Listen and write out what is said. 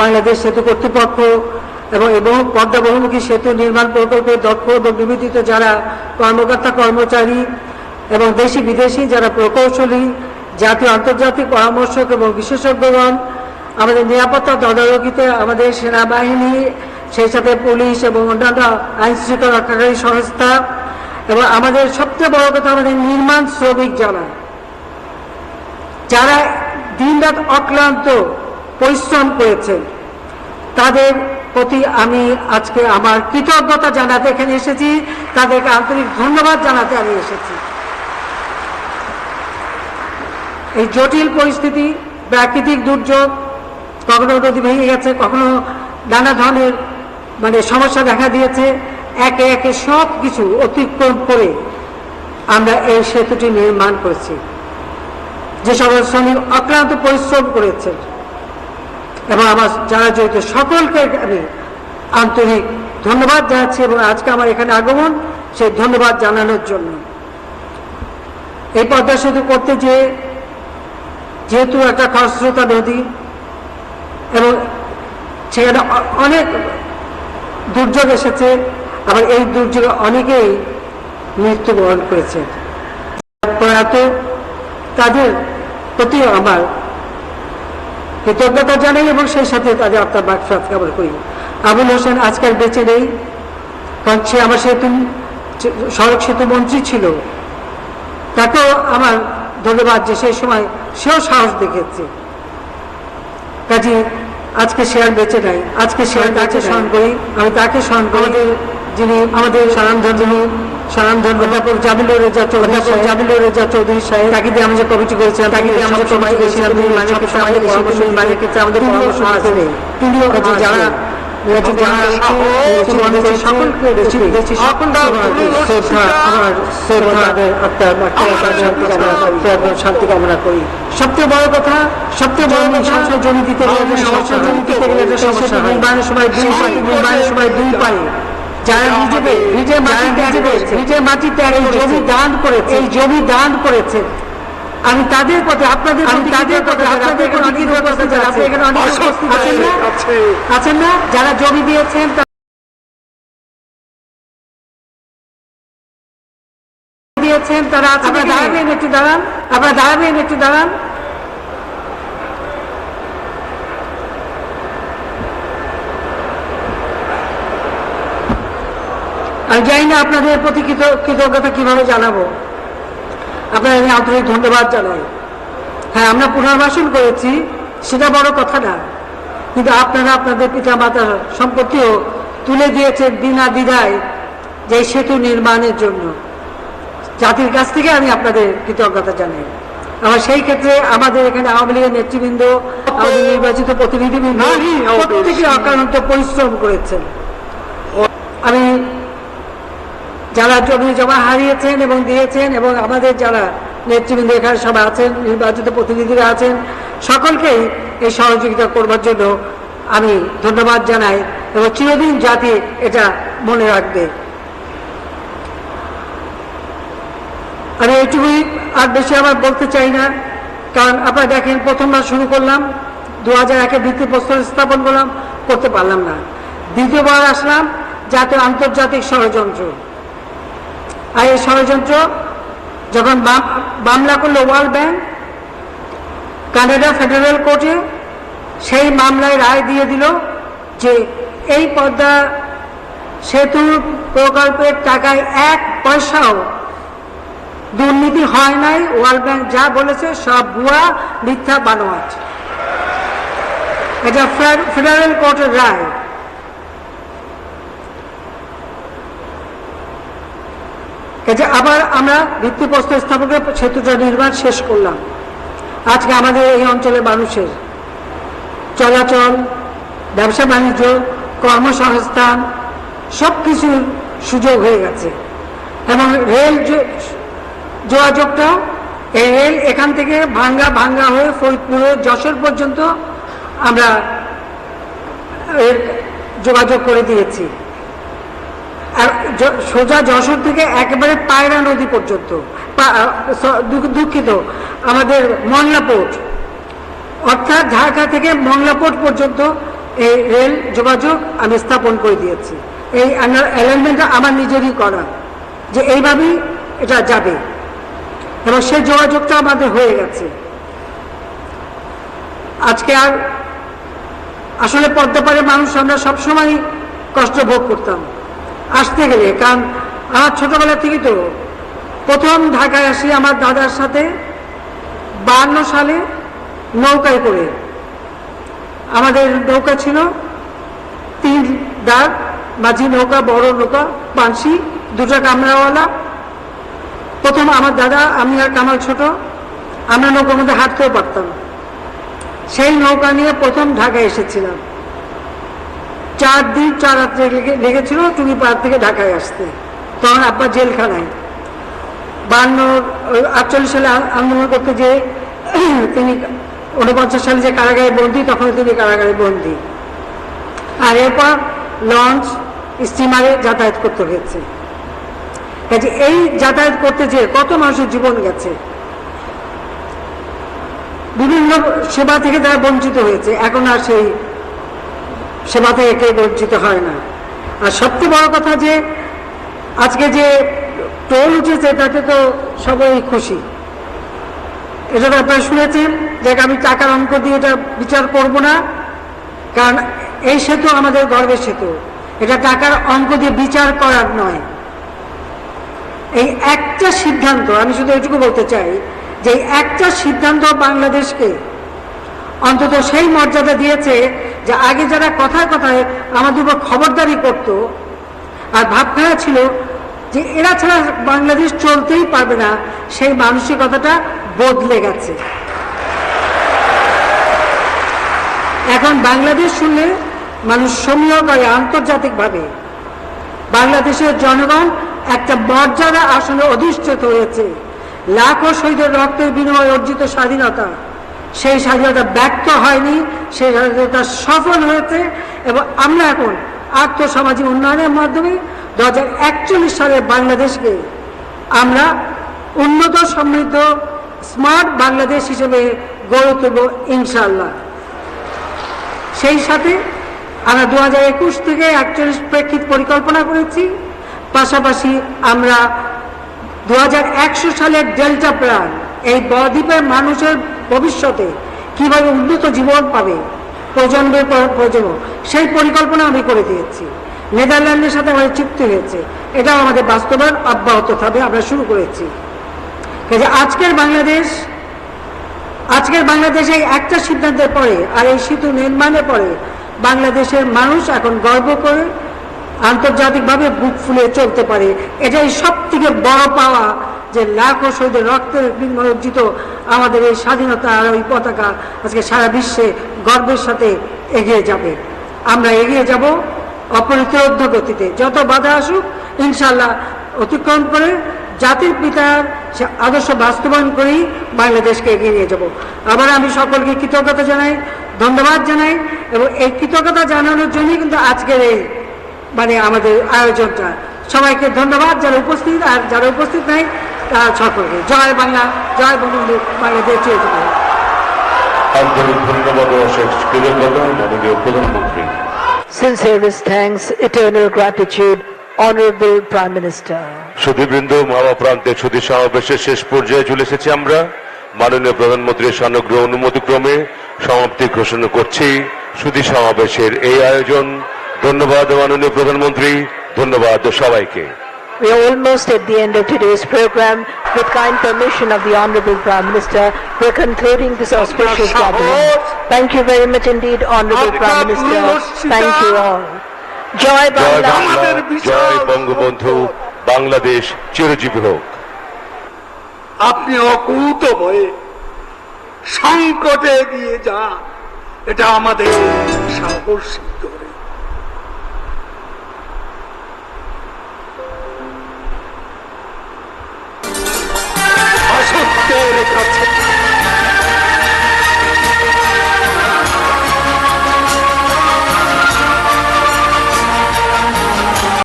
বাংলাদেশ সেতু কর্তৃপক্ষ এবং এবং পদ্মা বহুমুখী সেতু নির্মাণ প্রকল্পের দক্ষ এবং নিবেদিত যারা কর্মকর্তা, কর্মচারী এবং দেশি বিদেশি যারা প্রকৌশলী, জাতীয় আন্তর্জাতিক পরামর্শক এবং বিশেষজ্ঞগণ, আমাদের নিরাপত্তা তদারকিতে আমাদের সেনাবাহিনী, সেই সাথে পুলিশ এবং অন্যান্য আইন শৃঙ্খলা রক্ষাকারী সংস্থা এবং আমাদের সবচেয়ে বড় কথা আমাদের নির্মাণ শ্রমিক যারা। যারা দিনরাত অক্লান্ত পরিশ্রম করেছেন। তাদের প্রতি আমি আজকে আমার কৃতজ্ঞতা জানাতে এখানে এসেছি। তাদেরকে আন্তরিক ধন্যবাদ জানাতে আমি এসেছি। এই জটিল পরিস্থিতি, প্রাকৃতিক দুর্যোগ কখনো নদী ভেঙে গেছে, কখনো নানা ধরনের মানে সমস্যা দেখা দিয়েছে। একে একে সব কিছু অতিক্রম করে আমরা এই সেতুটি নির্মাণ করেছি। যে সকল শ্রমিক অক্লান্ত পরিশ্রম করেছেন। এবং আমার যারা জড়িত সকলকে আমি আন্তরিক ধন্যবাদ জানাচ্ছি এবং আজকে আমার এখানে আগমন, সেই ধন্যবাদ জানানোর জন্য। এই পদ্মা সেতু করতে যে যেহেতু একটা খরস্রোতা নদী এবং সেখানে অনেক দুর্যোগ এসেছে, আবার এই দুর্যোগে অনেকেই মৃত্যুবরণ করেছে। প্রয়াত তাদের প্রতিও আমার কৃতজ্ঞতা জানাই এবং সেই সাথে তাদের আত্মার বাকসাত কামনা করি। আবুল হোসেন আজকাল বেঁচে নেই। কারণ সে আমার সেতু সড়ক সেতু মন্ত্রী ছিল। তাকেও আমার ধন্যবাদ যে সেই সময় সেও সাহস দেখেছে কাজে আজকে সে আর বেঁচে নাই। আজকে সে আর তাকে স্মরণ করি। আমি তাকে স্মরণ করি। যিনি আমাদের সারামধন যিনি সারামধন অধ্যাপক জামিলুর রেজা চৌধুরী জামিলুর রেজা চৌধুরী সাহেব। তাকে দিয়ে আমি যে কমিটি করেছিলাম তাকে দিয়ে আমরা কমিটি করেছিলাম তিনি মানে আমাদের পরামর্শ মানে ক্ষেত্রে আমাদের পরামর্শ আছে। তিনিও যারা শান্তি কামনা করি। সবচেয়ে বড় কথা সবচেয়ে বড় সংসদ জমি দিতে গেলে সংসদ জমি দিতে গেলে যে সমস্যা সময় দুই দুই পায়ে। যারা নিজেদের নিজের মাটি ত্যাগ করেছে। নিজের মাটি ত্যাগ এই জমি দান করেছে। এই জমি দান করেছে। আমি তাদের প্রতি আপনাদের আমি তাদের প্রতি আপনাদের এখানে অনেক উপস্থিত আছেন না? আছেন না? যারা জমি দিয়েছেন দিয়েছেন তারা আপনারা দাঁড়াবেন একটু দাঁড়ান। আপনারা দাঁড়াবেন একটু দাঁড়ান। আমি জানি না আপনাদের প্রতি কৃত- কৃতজ্ঞতা কীভাবে জানাব। আপনার আমি আন্তরিক ধন্যবাদ জানাই। হ্যাঁ আমরা পুনর্বাসন করেছি সেটা বড় কথা না। কিন্তু আপনারা আপনাদের পিতা মাতার সম্পত্তিও তুলে দিয়েছেন বিনা দ্বিধায় যে সেতু নির্মাণের জন্য। জাতির কাছ থেকে আমি আপনাদের কৃতজ্ঞতা জানাই। আমার সেই ক্ষেত্রে আমাদের এখানে আওয়ামী লীগের নেতৃবৃন্দ আমাদের নির্বাচিত প্রতিনিধিবৃন্দ প্রত্যেকে অকারন্ত পরিশ্রম করেছেন। আমি যারা জমি জমা হারিয়েছেন এবং দিয়েছেন এবং আমাদের যারা নেতৃবৃন্দ এখানে সব আছেন, নির্বাচিত প্রতিনিধিরা আছেন, সকলকেই এই সহযোগিতা করবার জন্য আমি ধন্যবাদ জানাই এবং চিরদিন জাতি এটা মনে রাখবে। আমি এইটুকুই, আর বেশি আমার বলতে চাই না, কারণ আপনারা দেখেন প্রথমবার শুরু করলাম দু হাজার একে ভিত্তিপ্রস্তর স্থাপন করলাম, করতে পারলাম না। দ্বিতীয়বার আসলাম জাতীয় আন্তর্জাতিক ষড়যন্ত্র। আর এই ষড়যন্ত্র, যখন মাম- মামলা করল ওয়ার্ল্ড ব্যাংক কানাডা ফেডারেল কোর্টে সেই মামলায় রায় দিয়ে দিল যে এই পদ্মা সেতু প্রকল্পের টাকায় এক পয়সাও দুর্নীতি হয় নাই। ওয়ার্ল্ড ব্যাংক যা বলেছে সব ভুয়া, মিথ্যা বানোয়াট। এটা ফেডারেল কোর্টের রায়। কাজে আবার আমরা ভিত্তিপ্রস্তর স্থাপনের সেতুটা নির্মাণ শেষ করলাম। আজকে আমাদের এই অঞ্চলের মানুষের চলাচল, ব্যবসা বাণিজ্য, কর্মসংস্থান সব কিছুর সুযোগ হয়ে গেছে। এবং রেল যোগাযোগটাও এই রেল এখান থেকে ভাঙ্গা ভাঙ্গা হয়ে ফরিদপুরে, যশোর পর্যন্ত আমরা এর যোগাযোগ করে দিয়েছি। আর সোজা যশোর থেকে একেবারে পায়রা নদী পর্যন্ত দুঃখিত, আমাদের মংলা পোর্ট অর্থাৎ ঢাকা থেকে মংলা পোর্ট পর্যন্ত এই রেল যোগাযোগ আমি স্থাপন করে দিয়েছি। এই অ্যালাইনমেন্টটা আমার নিজেরই করা, যে এইভাবেই এটা যাবে। এবং সেই যোগাযোগটা আমাদের হয়ে গেছে। আজকে আর আসলে পদ্মাপাড়ের মানুষ আমরা সবসময় কষ্ট ভোগ করতাম। আসতে গেলে, কারণ আমার ছোটবেলা থেকে তো প্রথম ঢাকায় আসি আমার দাদার সাথে বান্ন সালে নৌকায় করে। আমাদের নৌকা ছিল তিন দাগ, মাঝি নৌকা, বড় নৌকা বাঁশি দুটা কামরাওয়ালা। প্রথম আমার দাদা, আমি আর কামাল ছোট, আমরা নৌকার মধ্যে হাঁটতেও পারতাম। সেই নৌকা নিয়ে প্রথম ঢাকায় এসেছিলাম। চার দিন, চার রাত্রে লেগে- লেগেছিল টুঙ্গি পাড় থেকে ঢাকায় আসতে। তখন আব্বা জেলখানায়। বান্ন আটচল্লিশ সালে আন্দোলন করতে যে তিনি উনপঞ্চাশ সালে যে কারাগারে বন্দি তখন তিনি কারাগারে বন্দি। আর এরপর লঞ্চ, স্টিমারে যাতায়াত করতে হয়েছে। কাজে এই যাতায়াত করতে যেয়ে কত মানুষের জীবন গেছে। বিভিন্ন সেবা থেকে তারা বঞ্চিত হয়েছে। এখন আর সেই সেবা থেকে কেউ বঞ্চিত হয় না। আর সবচেয়ে বড় কথা যে, আজকে যে টোল উঠেছে, তাতে তো সবাই খুশি। এটা আপনারা শুনেছেন? যে আমি টাকার অঙ্ক দিয়ে এটা বিচার করব না। কারণ এই সেতু আমাদের গর্বের সেতু। এটা টাকার অঙ্ক দিয়ে বিচার করার নয়। এই একটা সিদ্ধান্ত, আমি শুধু এটুকু বলতে চাই যে একটা সিদ্ধান্ত বাংলাদেশকে অন্তত সেই মর্যাদা দিয়েছে যে আগে যারা কথায় কথায় আমাদের উপর খবরদারি করত, আর ভাবখানা ছিল যে এরা ছাড়া বাংলাদেশ চলতেই পারবে না, সেই মানসিকতাটা বদলে গেছে। এখন বাংলাদেশ শুনলে মানুষ সমীহ করে আন্তর্জাতিকভাবে। বাংলাদেশের জনগণ একটা মর্যাদা আসনে অধিষ্ঠিত হয়েছে। লাখো শহীদের রক্তের বিনিময়ে অর্জিত স্বাধীনতা। সেই স্বাধীনতা ব্যর্থ হয়নি, সেই স্বাধীনতা সফল হয়েছে এবং আমরা এখন আর্থসামাজিক উন্নয়নের মাধ্যমে দু সালের বাংলাদেশকে আমরা উন্নত, সমৃদ্ধ, স্মার্ট বাংলাদেশ হিসেবে গড়ে তুলব ইনশাল্লাহ সেই সাথে আমরা দু হাজার একুশ থেকে একচল্লিশ প্রেক্ষিত পরিকল্পনা করেছি, পাশাপাশি আমরা দু হাজার একশো সালের ডেল্টা প্ল্যান, এই বদ্বীপের মানুষের ভবিষ্যতে কীভাবে উন্নত জীবন পাবে প্রজন্মের পর প্রজন্ম, সেই পরিকল্পনা আমি করে দিয়েছি। নেদারল্যান্ডের সাথে আমাদের চুক্তি হয়েছে। এটাও আমাদের বাস্তবায়ন অব্যাহত থাকবে, আমরা শুরু করেছি। কাজে আজকের বাংলাদেশ, আজকের বাংলাদেশে একটা সিদ্ধান্তের পরে আর এই সেতু নির্মাণের পরে বাংলাদেশের মানুষ এখন গর্ব করে আন্তর্জাতিকভাবে বুক ফুলে চলতে পারে। এটাই সব থেকে বড় পাওয়া যে লাখো শহীদের রক্তের বিনিময়ে অর্জিত আমাদের এই স্বাধীনতা আর ওই পতাকা আজকে সারা বিশ্বে গর্বের সাথে এগিয়ে যাবে। আমরা এগিয়ে যাব অপরিতরোধ গতিতে। যত বাধা আসুক ইনশাল্লাহ অতিক্রম করে জাতির পিতার সে আদর্শ বাস্তবায়ন করেই বাংলাদেশকে এগিয়ে নিয়ে যাব। আবার আমি সকলকে কৃতজ্ঞতা জানাই, ধন্যবাদ জানাই এবং এই কৃতজ্ঞতা জানানোর জন্যই কিন্তু আজকের এই মানে আমাদের আয়োজনটা। সবাইকে ধন্যবাদ যারা উপস্থিত আর যারা উপস্থিত নাই সকলকে জয় বাংলা জয় বঙ্গবন্ধু বাংলাদেশ চেয়ে আন্তরিক ধন্যবাদ অশেষ কৃতজ্ঞতা মাননীয় প্রধানমন্ত্রী। Sincerest thanks, eternal gratitude, Honorable Prime Minister. সুধীবৃন্দ মহামা প্রান্তে সুধী সমাবেশের শেষ পর্যায়ে চলে এসেছি আমরা। মাননীয় প্রধানমন্ত্রীর সানুগ্রহ অনুমতিক্রমে সমাপ্তি ঘোষণা করছি। সুধী সমাবেশের এই আয়োজন। ধন্যবাদ মাননীয় প্রধানমন্ত্রী ধন্যবাদ সবাইকে। We are almost at the end of today's program. With kind permission of the Honorable Prime Minister, we are concluding this auspicious gathering. Thank you very much indeed, Honorable Prime Minister. Thank you all. Joy Joy Bangla. Bangla জয় বঙ্গবন্ধু বাংলাদেশ চিরজীবী হোক আপনি অকুত হয়ে সংকটে এগিয়ে যান এটা আমাদের সাহস সিদ্ধ